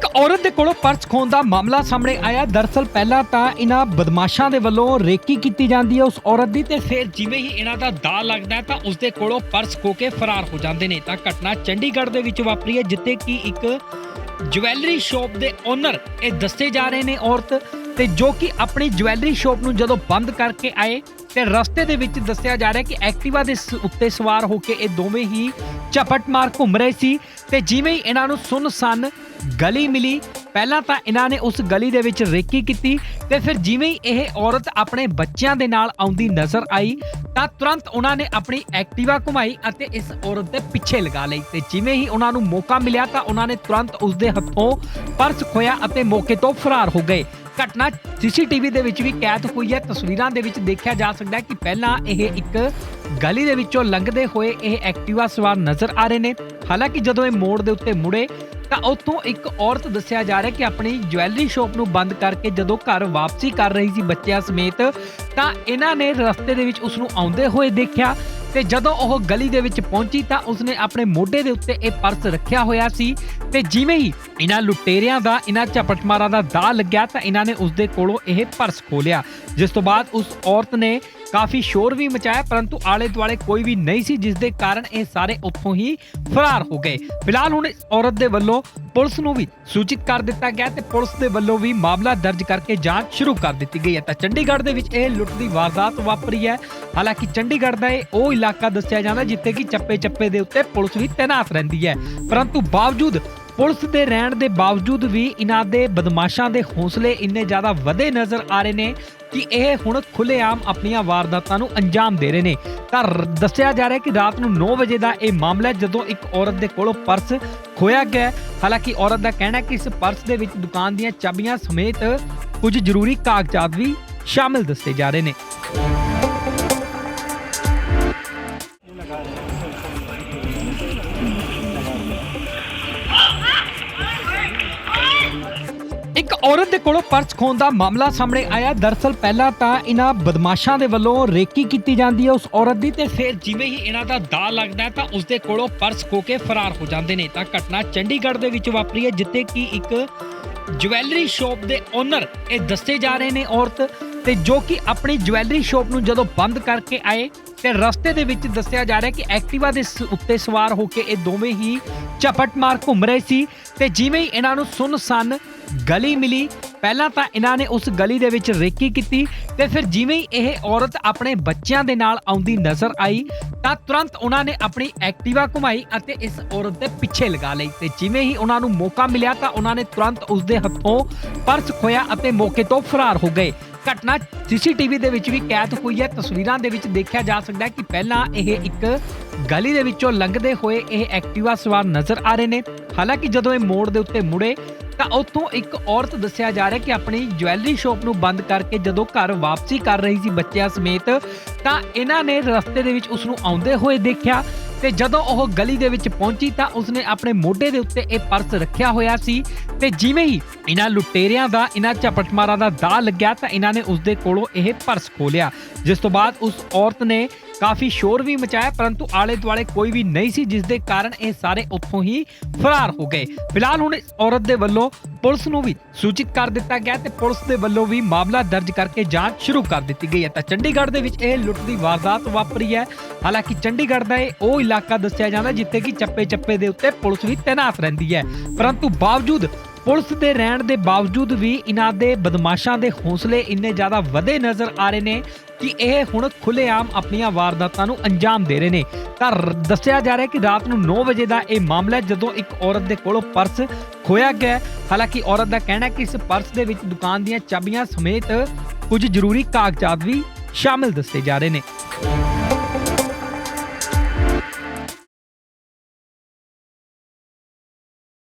ਇੱਕ ਔਰਤ ਦੇ ਕੋਲੋਂ ਪਰਸ ਖੋਣ ਦਾ ਮਾਮਲਾ ਸਾਹਮਣੇ ਆਇਆ। ਦਰਸਲ ਪਹਿਲਾਂ ਤਾਂ ਇਹਨਾਂ ਬਦਮਾਸ਼ਾਂ ਦੇ ਵੱਲੋਂ ਰੇਕੀ ਕੀਤੀ ਜਾਂਦੀ ਹੈ ਉਸ ਔਰਤ ਦੀ ਤੇ ਫਿਰ ਜਿਵੇਂ ਹੀ ਇਹਨਾਂ ਦਾ ਦਾ ਲੱਗਦਾ ਤਾਂ ਉਸ ਦੇ ਕੋਲੋਂ ਪਰਸ ਖੋ ਕੇ ਫਰਾਰ ਹੋ ਜਾਂਦੇ ਨੇ। ਤਾਂ ਘਟਨਾ ਚੰਡੀਗੜ੍ਹ ਦੇ ਵਿੱਚ ਵਾਪਰੀ ਹੈ, ਜਿੱਥੇ ਕਿ ਇੱਕ ਜਵੈਲਰੀ ਸ਼ਾਪ ਦੇ ਓਨਰ ਇਹ ਦੱਸੇ ਜਾ ਰਹੇ ਨੇ ਔਰਤ ਤੇ ਜੋ ਕਿ ਆਪਣੀ ਜਵੈਲਰੀ ਸ਼ਾਪ ਨੂੰ ਜਦੋਂ ਬੰਦ ਕਰਕੇ ਆਏ ਤੇ ਰਸਤੇ ਦੇ ਵਿੱਚ ਦੱਸਿਆ ਜਾ ਰਿਹਾ ਕਿ ਐਕਟਿਵਾ ਦੇ ਸ- ਉੱਤੇ ਸਵਾਰ ਹੋ ਕੇ ਇਹ ਦੋਵੇਂ ਹੀ ਝਪਟ ਮਾਰ ਘੁੰਮ ਰਹੇ ਸੀ ਤੇ ਜਿਵੇਂ ਹੀ ਇਹਨਾਂ ਨੂੰ ਸੁੰਨਸਾਨ ਗਲੀ ਮਿਲੀ, ਪਹਿਲਾਂ ਤਾਂ ਇਹਨਾਂ ਨੇ ਉਸ ਗਲੀ ਦੇ ਵਿੱਚ ਰੇਕੀ ਕੀਤੀ ਤੇ ਫਿਰ ਜਿਵੇਂ ਹੀ ਇਹ ਔਰਤ ਆਪਣੇ ਬੱਚਿਆਂ ਦੇ ਨਾਲ ਆਉਂਦੀ ਨਜ਼ਰ ਆਈ, ਤਾਂ ਤੁਰੰਤ ਉਹਨਾਂ ਨੇ ਆਪਣੀ ਐਕਟਿਵਾ ਘੁਮਾਈ ਅਤੇ ਇਸ ਔਰਤ ਦੇ ਪਿੱਛੇ ਲਗਾ ਲਈ ਤੇ ਜਿਵੇਂ ਹੀ ਉਹਨਾਂ ਨੂੰ ਮੌਕਾ ਮਿਲਿਆ ਤਾਂ ਉਹਨਾਂ ਨੇ ਤੁਰੰਤ ਉਸ ਦੇ ਹੱਥੋਂ ਪਰਸ ਖੋਇਆ ਅਤੇ ਮੌਕੇ ਤੋਂ ਫਰਾਰ ਹੋ ਗਏ। ਘਟਨਾ ਸੀਸੀਟੀਵੀ ਦੇ ਵਿੱਚ ਵੀ ਕੈਦ ਹੋਈ ਹੈ। ਤਸਵੀਰਾਂ ਦੇ ਵਿੱਚ ਦੇਖਿਆ ਜਾ ਸਕਦਾ ਹੈ ਕਿ ਪਹਿਲਾਂ ਇਹ ਇੱਕ ਗਲੀ ਦੇ ਵਿੱਚੋਂ ਲੰਘਦੇ ਹੋਏ ਇਹ ਐਕਟਿਵਾ ਸਵਾਰ ਨਜ਼ਰ ਆ ਰਹੇ ਨੇ। ਹਾਲਾਂਕਿ ਜਦੋਂ ਇਹ ਮੋੜ ਦੇ ਉੱਤੇ ਮੁੜੇ, ਤਾਂ ਉੱਥੋਂ ਇੱਕ ਔਰਤ ਦੱਸਿਆ ਜਾ ਰਿਹਾ ਕਿ ਆਪਣੀ ਜਵੈਲਰੀ ਸ਼ਾਪ ਨੂੰ ਬੰਦ ਕਰਕੇ ਜਦੋਂ ਘਰ ਵਾਪਸੀ ਕਰ ਰਹੀ ਸੀ ਬੱਚਿਆਂ ਸਮੇਤ, ਤਾਂ ਇਹਨਾਂ ਨੇ ਰਸਤੇ ਦੇ ਵਿੱਚ ਉਸ ਨੂੰ ਆਉਂਦੇ ਹੋਏ ਦੇਖਿਆ ਤੇ ਜਦੋਂ ਉਹ ਗਲੀ ਦੇ ਵਿੱਚ ਪਹੁੰਚੀ, ਤਾਂ ਉਸਨੇ ਆਪਣੇ ਮੋਢੇ ਦੇ ਉੱਤੇ ਇਹ ਪਰਸ ਰੱਖਿਆ ਹੋਇਆ ਸੀ। ਤੇ ਜਿਵੇਂ ਹੀ ਇਹਨਾਂ ਲੁਟੇਰਿਆਂ ਦਾ, ਇਹਨਾਂ ਝਪਟਮਾਰਾਂ ਦਾ ਦਾਅ ਲੱਗਿਆ ਤਾਂ ਇਹਨਾਂ ਨੇ ਉਸ ਦੇ ਕੋਲੋਂ ਇਹ ਪਰਸ ਖੋਲਿਆ ਜਿਸ ਤੋਂ ਬਾਅਦ ਉਸ ਔਰਤ ਨੇ ਕਾਫੀ ਸ਼ੋਰ ਵੀ ਮਚਾਇਆ, ਪਰੰਤੂ ਆਲੇ ਦੁਆਲੇ ਕੋਈ ਵੀ ਨਹੀਂ ਸੀ, ਜਿਸ ਦੇ ਕਾਰਨ ਇਹ ਸਾਰੇ ਉੱਥੋਂ ਹੀ ਫਰਾਰ ਹੋ ਗਏ। ਫਿਲਹਾਲ ਹੁਣ ਇਸ ਔਰਤ ਦੇ ਵੱਲੋਂ ਪੁਲਿਸ ਨੂੰ ਵੀ ਸੂਚਿਤ ਕਰ ਦਿੱਤਾ ਗਿਆ ਤੇ ਪੁਲਿਸ ਦੇ ਵੱਲੋਂ ਵੀ ਮਾਮਲਾ ਦਰਜ ਕਰਕੇ ਜਾਂਚ ਸ਼ੁਰੂ ਕਰ ਦਿੱਤੀ ਗਈ ਹੈ। ਤਾਂ ਚੰਡੀਗੜ੍ਹ ਦੇ ਵਿੱਚ ਇਹ ਲੁੱਟ ਦੀ ਵਾਰਦਾਤ ਵਾਪਰੀ ਹੈ। ਹਾਲਾਂਕਿ ਚੰਡੀਗੜ੍ਹ ਦਾ ਇਹ ਉਹ ਇਲਾਕਾ ਦੱਸਿਆ ਜਾਂਦਾ ਜਿੱਥੇ ਕਿ ਚੱਪੇ-ਚੱਪੇ ਦੇ ਉੱਤੇ ਪੁਲਿਸ ਵੀ ਤੈਨਾਤ ਰਹਿੰਦੀ ਹੈ। ਪਰੰਤੂ ਬਾਵਜੂਦ ਪੁਲਿਸ ਦੇ ਰਹਿਣ ਦੇ ਬਾਵਜੂਦ ਵੀ ਇਹਨਾਂ ਦੇ ਬਦਮਾਸ਼ਾਂ ਦੇ ਹੌਸਲੇ ਇੰਨੇ ਜ਼ਿਆਦਾ ਵਧੇ ਨਜ਼ਰ ਆ ਰਹੇ ਨੇ ਕਿ ਇਹ ਹੁਣ ਖੁੱਲੇਆਮ ਆਪਣੀਆਂ ਵਾਰਦਾਤਾਂ ਨੂੰ ਅੰਜਾਮ ਦੇ ਰਹੇ ਨੇ। ਤਾਂ ਰ- ਦੱਸਿਆ ਜਾ ਰਿਹਾ ਕਿ ਰਾਤ ਨੂੰ 9 ਵਜੇ ਦਾ ਇਹ ਮਾਮਲਾ ਜਦੋਂ ਇੱਕ ਔਰਤ ਦੇ ਕੋਲੋਂ ਪਰਸ ਖੋਇਆ ਗਿਆ ਹਾਲਾਂਕਿ ਔਰਤ ਦਾ ਕਹਿਣਾ ਹੈ ਕਿ ਇਸ ਪਰਸ ਦੇ ਵਿੱਚ ਦੁਕਾਨ ਦੀਆਂ ਚਾਬੀਆਂ ਸਮੇਤ ਕੁਝ ਜ਼ਰੂਰੀ ਕਾਗਜ਼ਾਤ ਵੀ ਸ਼ਾਮਿਲ ਦੱਸੇ ਜਾ ਰਹੇ ਨੇ। ਔਰਤ ਦੇ ਕੋਲੋਂ ਪਰਸ ਖੋਣ ਦਾ ਮਾਮਲਾ ਸਾਹਮਣੇ ਆਇਆ। ਦਰਸਲ ਪਹਿਲਾਂ ਤਾਂ ਇਹਨਾਂ ਬਦਮਾਸ਼ਾਂ ਦੇ ਵੱਲੋਂ ਰੇਕੀ ਕੀਤੀ ਜਾਂਦੀ ਹੈ ਉਸ ਔਰਤ ਦੀ ਤੇ ਫਿਰ ਜਿਵੇਂ ਹੀ ਇਹਨਾਂ ਦਾ ਦਾ ਲੱਗਦਾ ਤਾਂ ਉਸ ਦੇ ਕੋਲੋਂ ਪਰਸ ਖੋ ਕੇ ਫਰਾਰ ਹੋ ਜਾਂਦੇ ਨੇ। ਤਾਂ ਘਟਨਾ ਚੰਡੀਗੜ੍ਹ ਦੇ ਵਿੱਚ ਵਾਪਰੀ ਹੈ, ਜਿੱਥੇ ਕਿ ਇੱਕ ਜਵੈਲਰੀ ਸ਼ਾਪ ਦੇ ਓਨਰ ਇਹ ਦੱਸੇ ਜਾ ਰਹੇ ਨੇ ਔਰਤ ਤੇ ਜੋ ਕਿ ਆਪਣੀ ਜਵੈਲਰੀ ਸ਼ਾਪ ਨੂੰ ਜਦੋਂ ਬੰਦ ਕਰਕੇ ਆਏ ਤੇ ਰਸਤੇ ਦੇ ਵਿੱਚ ਦੱਸਿਆ ਜਾ ਰਿਹਾ ਕਿ ਐਕਟਿਵਾ ਦੇ ਉੱਤੇ ਸਵਾਰ ਹੋ ਕੇ ਇਹ ਦੋਵੇਂ ਹੀ ਝਪਟ ਮਾਰ ਘੁੰਮ ਰਹੇ ਸੀ ਤੇ ਜਿਵੇਂ ਹੀ ਇਹਨਾਂ ਨੂੰ ਸੁੰਨਸਾਨ ਗਲੀ ਮਿਲੀ। ਪਹਿਲਾਂ ਤਾਂ ਇਹਨਾਂ ਨੇ ਉਸ ਗਲੀ ਦੇ ਵਿੱਚ ਰੇਕੀ ਕੀਤੀ ਤੇ ਫਿਰ ਜਿਵੇਂ ਹੀ ਇਹ ਔਰਤ ਆਪਣੇ ਬੱਚਿਆਂ ਦੇ ਨਾਲ ਆਉਂਦੀ ਨਜ਼ਰ ਆਈ, ਤਾਂ ਤੁਰੰਤ ਉਹਨਾਂ ਨੇ ਆਪਣੀ ਐਕਟਿਵਾ ਘੁਮਾਈ ਅਤੇ ਇਸ ਔਰਤ ਦੇ ਪਿੱਛੇ ਲਗਾ ਲਈ ਤੇ ਜਿਵੇਂ ਹੀ ਉਹਨਾਂ ਨੂੰ ਮੌਕਾ ਮਿਲਿਆ ਤਾਂ ਉਹਨਾਂ ਨੇ ਤੁਰੰਤ ਉਸ ਦੇ ਹੱਥੋਂ ਪਰਸ ਖੋਇਆ ਅਤੇ ਮੌਕੇ ਤੋਂ ਫਰਾਰ ਹੋ ਗਏ। ਘਟਨਾ ਸੀਸੀਟੀਵੀ ਦੇ ਵਿੱਚ ਵੀ ਕੈਦ ਹੋਈ ਹੈ। ਤਸਵੀਰਾਂ ਦੇ ਵਿੱਚ ਦੇਖਿਆ ਜਾ ਸਕਦਾ ਹੈ ਕਿ ਪਹਿਲਾਂ ਇਹ ਇੱਕ ਗਲੀ ਦੇ ਵਿੱਚੋਂ ਲੰਘਦੇ ਹੋਏ ਇਹ ਐਕਟਿਵਾ ਸਵਾਰ ਨਜ਼ਰ ਆ ਰਹੇ ਨੇ। ਹਾਲਾਂਕਿ ਜਦੋਂ ਇਹ ਮੋੜ ਦੇ ਉੱਤੇ ਮੁੜੇ ਤਾਂ ਉੱਥੋਂ ਇੱਕ ਔਰਤ ਦੱਸਿਆ ਜਾ ਰਿਹਾ ਕਿ ਆਪਣੀ ਜਵੈਲਰੀ ਸ਼ਾਪ ਨੂੰ ਬੰਦ ਕਰਕੇ ਜਦੋਂ ਘਰ ਵਾਪਸੀ ਕਰ ਰਹੀ ਸੀ ਬੱਚਿਆਂ ਸਮੇਤ, ਤਾਂ ਇਹਨਾਂ ਨੇ ਰਸਤੇ ਦੇ ਵਿੱਚ ਉਸ ਨੂੰ ਆਉਂਦੇ ਹੋਏ ਦੇਖਿਆ ਤੇ ਜਦੋਂ ਉਹ ਗਲੀ ਦੇ ਵਿੱਚ ਪਹੁੰਚੀ ਤਾਂ ਉਸਨੇ ਆਪਣੇ ਮੋਢੇ ਦੇ ਉੱਤੇ ਇਹ ਪਰਸ ਰੱਖਿਆ ਹੋਇਆ ਸੀ ਤੇ ਜਿਵੇਂ ਹੀ ਇਹਨਾਂ ਲੁਟੇਰਿਆਂ ਦਾ, ਇਹਨਾਂ ਝਪਟਮਾਰਾਂ ਦਾ ਦਾਅ ਲੱਗਿਆ ਤਾਂ ਇਹਨਾਂ ਨੇ ਉਸਦੇ ਕੋਲੋਂ ਇਹ ਪਰਸ ਖੋਲਿਆ ਜਿਸ ਤੋਂ ਬਾਅਦ ਉਸ ਔਰਤ ਨੇ ਕਾਫੀ ਸ਼ੋਰ ਵੀ ਮਚਾਇਆ, ਪਰੰਤੂ ਆਲੇ ਦੁਆਲੇ ਕੋਈ ਵੀ ਨਹੀਂ ਸੀ ਜਿਸ ਦੇ ਕਾਰਨ ਇਹ ਸਾਰੇ ਉੱਥੋਂ ਹੀ ਫਰਾਰ ਹੋ ਗਏ। ਫਿਲਹਾਲ ਹੁਣ ਇਸ ਔਰਤ ਦੇ ਵੱਲੋਂ ਪੁਲਿਸ ਨੂੰ ਵੀ ਸੂਚਿਤ ਕਰ ਦਿੱਤਾ ਗਿਆ ਤੇ ਪੁਲਿਸ ਦੇ ਵੱਲੋਂ ਵੀ ਮਾਮਲਾ ਦਰਜ ਕਰਕੇ ਜਾਂਚ ਸ਼ੁਰੂ ਕਰ ਦਿੱਤੀ ਗਈ ਹੈ। ਤਾਂ ਚੰਡੀਗੜ੍ਹ ਦੇ ਵਿੱਚ ਇਹ ਲੁੱਟ ਦੀ ਵਾਰਦਾਤ ਵਾਪਰੀ ਹੈ। ਹਾਲਾਂਕਿ ਚੰਡੀਗੜ੍ਹ ਦਾ ਇਹ ਉਹ ਇਲਾਕਾ ਦੱਸਿਆ ਜਾਂਦਾ ਜਿੱਥੇ ਕਿ ਚੱਪੇ-ਚੱਪੇ ਦੇ ਉੱਤੇ ਪੁਲਿਸ ਵੀ ਤੈਨਾਤ ਰਹਿੰਦੀ ਹੈ। ਪਰੰਤੂ ਬਾਵਜੂਦ ਪੁਲਿਸ ਦੇ ਰਹਿਣ ਦੇ ਬਾਵਜੂਦ ਵੀ ਇਹਨਾਂ ਦੇ ਬਦਮਾਸ਼ਾਂ ਦੇ ਹੌਸਲੇ ਇੰਨੇ ਜ਼ਿਆਦਾ ਵਧੇ ਨਜ਼ਰ ਆ ਰਹੇ ਨੇ ਕਿ ਇਹ ਹੁਣ ਖੁੱਲੇਆਮ ਆਪਣੀਆਂ ਵਾਰਦਾਤਾਂ ਨੂੰ ਅੰਜਾਮ ਦੇ ਰਹੇ ਨੇ। ਤਾਂ ਰ- ਦੱਸਿਆ ਜਾ ਰਿਹਾ ਕਿ ਰਾਤ ਨੂੰ 9 ਵਜੇ ਦਾ ਇਹ ਮਾਮਲਾ ਜਦੋਂ ਇੱਕ ਔਰਤ ਦੇ ਕੋਲੋਂ ਪਰਸ ਖੋਇਆ ਗਿਆ ਹਾਲਾਂਕਿ ਔਰਤ ਦਾ ਕਹਿਣਾ ਹੈ ਕਿ ਇਸ ਪਰਸ ਦੇ ਵਿੱਚ ਦੁਕਾਨ ਦੀਆਂ ਚਾਬੀਆਂ ਸਮੇਤ ਕੁਝ ਜ਼ਰੂਰੀ ਕਾਗਜ਼ਾਤ ਵੀ ਸ਼ਾਮਿਲ ਦੱਸੇ ਜਾ ਰਹੇ ਨੇ।